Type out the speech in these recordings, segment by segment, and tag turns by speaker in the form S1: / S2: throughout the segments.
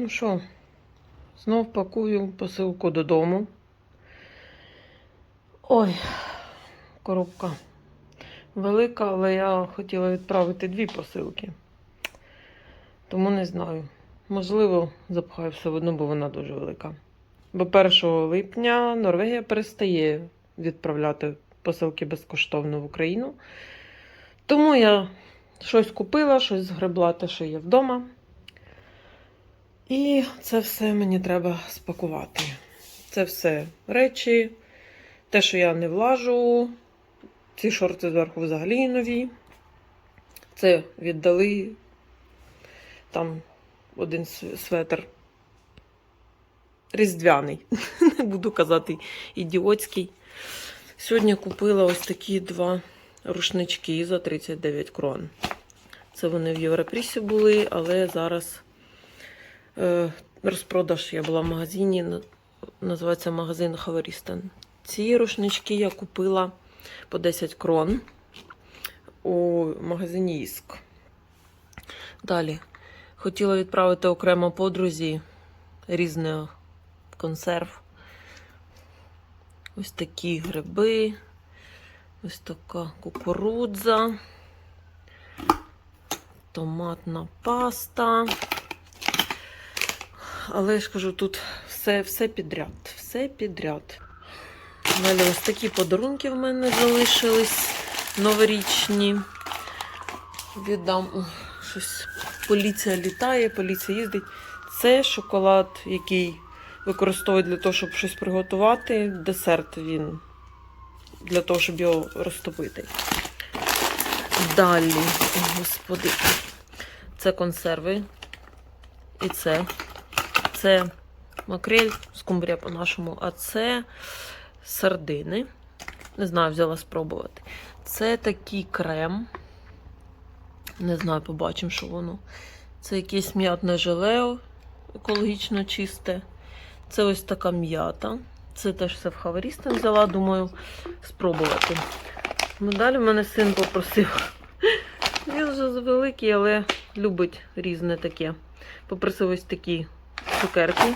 S1: Ну що, знов пакую посилку додому. Ой, коробка велика, але я хотіла відправити дві посилки. Тому не знаю. Можливо, запхаю все в одну, бо вона дуже велика. Бо 1 липня Норвегія перестає відправляти посилки безкоштовно в Україну. Тому я щось купила, щось згребла, те, що є вдома. І це все мені треба спакувати. Це все речі, те, що я не влажу. Ці шорти зверху взагалі нові. Це віддали там один св- светр. Різдвяний. Не буду казати ідіотський. Сьогодні купила ось такі два рушнички за 39 крон. Це вони в Європрісі були, але зараз розпродаж я була в магазині, називається магазин Хаверістен. Ці рушнички я купила по 10 крон у магазині Іск. Далі. Хотіла відправити окремо подрузі різних консерв. Ось такі гриби, ось така кукурудза, томатна паста. Але я ж кажу, тут все, все підряд, все підряд. Далі ось такі подарунки в мене залишились новорічні. Віддам Ой, щось. Поліція літає, поліція їздить. Це шоколад, який використовують для того, щоб щось приготувати. Десерт він для того, щоб його розтопити. Далі, О, господи, це консерви. І це. Це макрель, скумбрія по-нашому, а це сардини. Не знаю, взяла спробувати. Це такий крем. Не знаю, побачимо, що воно. Це якесь м'ятне желе екологічно чисте. Це ось така м'ята. Це теж все в хаварістам взяла, думаю, спробувати. Ну, далі мене син попросив. Він вже великий, але любить різне таке. Попросив ось такі цукерки.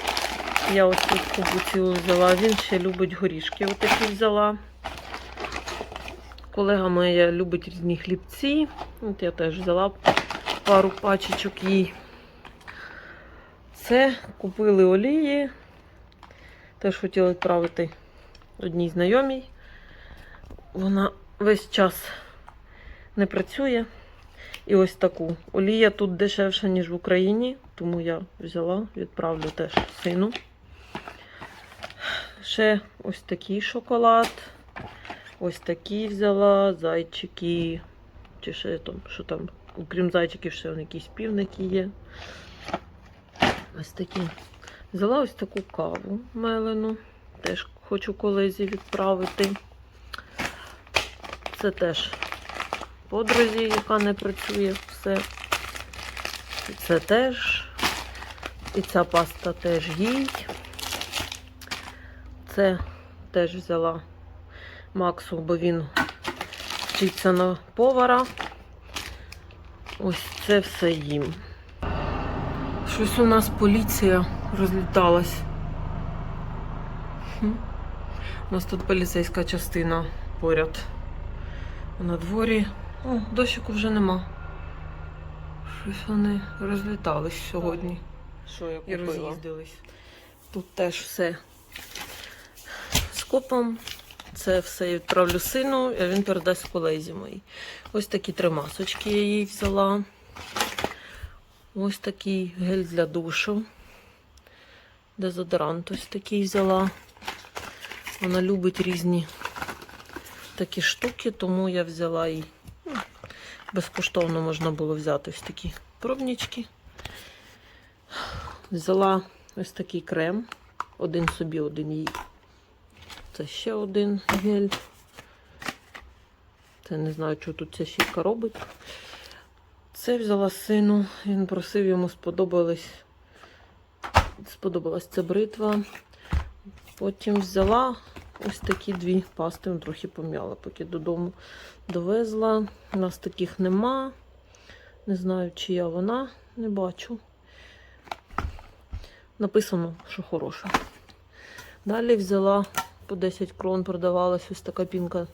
S1: Я ось тут купу цілу взяла. Він ще любить горішки. Отакі взяла. Колега моя любить різні хлібці. От я теж взяла пару пачечок їй. Це купили олії. Теж хотіла відправити одній знайомій. Вона весь час не працює. І ось таку. Олія тут дешевша, ніж в Україні, тому я взяла, відправлю теж сину. Ще ось такий шоколад. Ось такі взяла, зайчики. Чи ще там, що там, окрім зайчиків, ще якісь півники є. Ось такі. Взяла ось таку каву мелену. Теж хочу колезі відправити. Це теж подрузі, яка не працює все. І Це теж. І ця паста теж їй. Це теж взяла Максу, бо він вчиться на повара. Ось це все їм. Щось у нас поліція розліталась. У нас тут поліцейська частина поряд. На дворі. О, дощику вже нема. Щось вони розлітались сьогодні.
S2: Що я
S1: І
S2: купила?
S1: роз'їздились. Тут теж все з копом. Це все я відправлю сину, а він передасть колезі моїй. Ось такі три масочки я їй взяла. Ось такий гель для душу. Дезодорант ось такий взяла. Вона любить різні такі штуки, тому я взяла їй. Безкоштовно можна було взяти ось такі пробнички. Взяла ось такий крем. Один собі, один їй. Це ще один гель. Це не знаю, що тут ця щітка робить. Це взяла сину. Він просив, йому сподобалось. Сподобалась ця бритва. Потім взяла ось такі дві пасти. Ну, Трохи пом'яла, поки додому довезла. У нас таких нема. Не знаю, чия вона, не бачу. написано, що хороше. Далі взяла по 10 крон, продавалась ось така пінка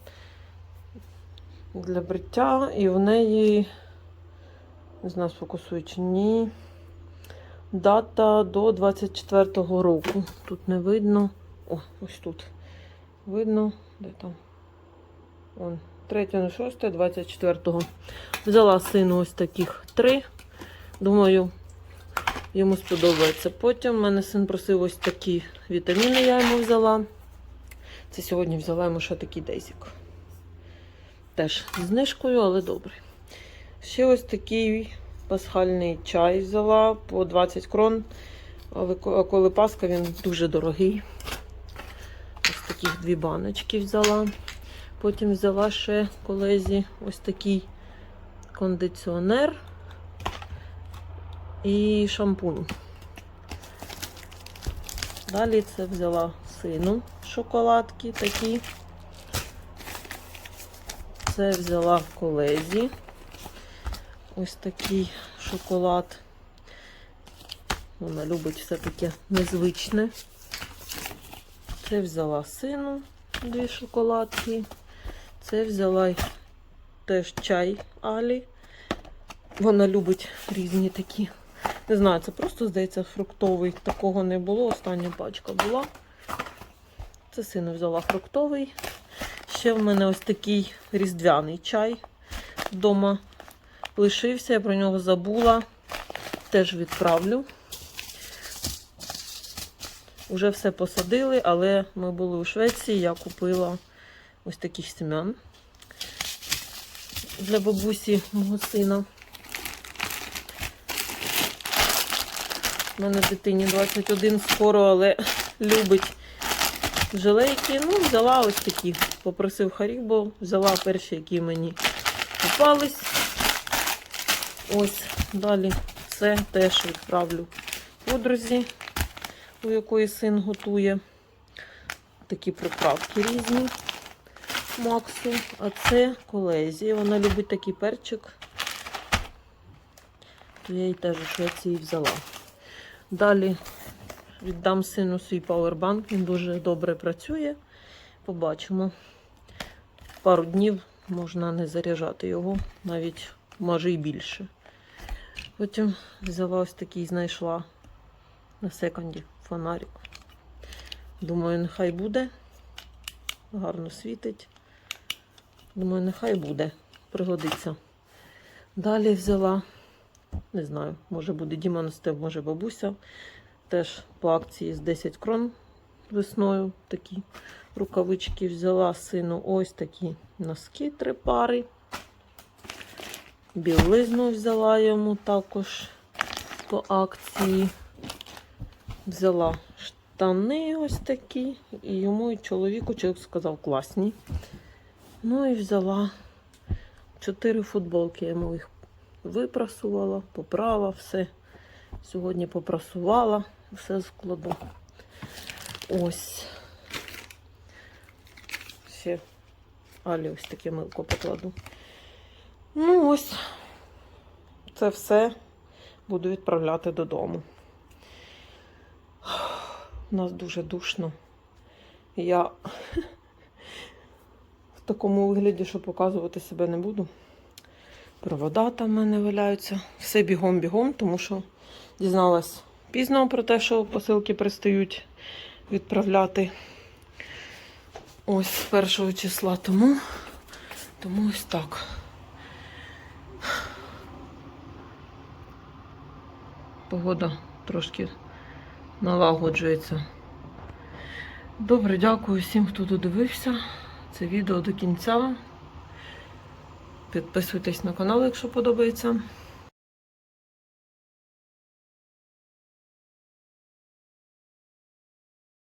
S1: для бриття, і в неї, не знаю, сфокусує чи ні. Дата до 24-го року. Тут не видно. О, ось тут. Видно, де там. Вон, 3 6 24-го. Взяла сину ось таких три. Думаю, йому сподобається. Потім в мене син просив ось такі вітаміни, я йому взяла. Це сьогодні взяла йому ще такий дезік. Теж з знижкою, але добре. Ще ось такий пасхальний чай взяла по 20 крон. Але коли Пасха, він дуже дорогий. Таких дві баночки взяла. Потім взяла ще колезі ось такий кондиціонер і шампунь. Далі це взяла сину шоколадки такі. Це взяла в колезі. Ось такий шоколад. Вона любить все таке незвичне. Це взяла сину дві шоколадки. Це взяла теж чай Алі. Вона любить різні такі. Не знаю, це просто, здається, фруктовий. Такого не було. Остання пачка була. Це сину взяла фруктовий. Ще в мене ось такий різдвяний чай вдома лишився, я про нього забула. Теж відправлю. Уже все посадили, але ми були у Швеції, я купила ось таких семян для бабусі мого сина. У мене дитині 21 скоро, але любить желейки. Ну, взяла ось такі. Попросив Харібо, взяла перші, які мені попались. Ось, далі це теж відправлю подрузі, у якої син готує. Такі приправки різні Максу. А це колезі. Вона любить такий перчик. Я їй теж її взяла. Далі віддам сину свій пауербанк. Він дуже добре працює. Побачимо. Пару днів можна не заряджати його, навіть може і більше. Потім взяла ось такий, знайшла на секонді фонарик. Думаю, нехай буде. Гарно світить. Думаю, нехай буде. Пригодиться. Далі взяла, не знаю, може буде Діма носив, може бабуся. Теж по акції з 10 крон весною такі рукавички взяла сину. Ось такі носки, три пари. Білизну взяла йому також по акції. Взяла штани ось такі. І йому і чоловіку чоловік сказав класні. Ну і взяла чотири футболки. Я йому їх випрасувала, поправила все. Сьогодні попрасувала, все складу. Ось. Ще Алі ось таке милко покладу. Ну ось, це все буду відправляти додому. У нас дуже душно. Я в такому вигляді, що показувати себе не буду. Провода там в мене валяються. Все бігом-бігом, тому що дізналась пізно про те, що посилки пристають відправляти. Ось з першого числа тому. Тому ось так. Погода трошки налагоджується. Добре, дякую всім, хто додивився це відео до кінця. Підписуйтесь на канал, якщо подобається.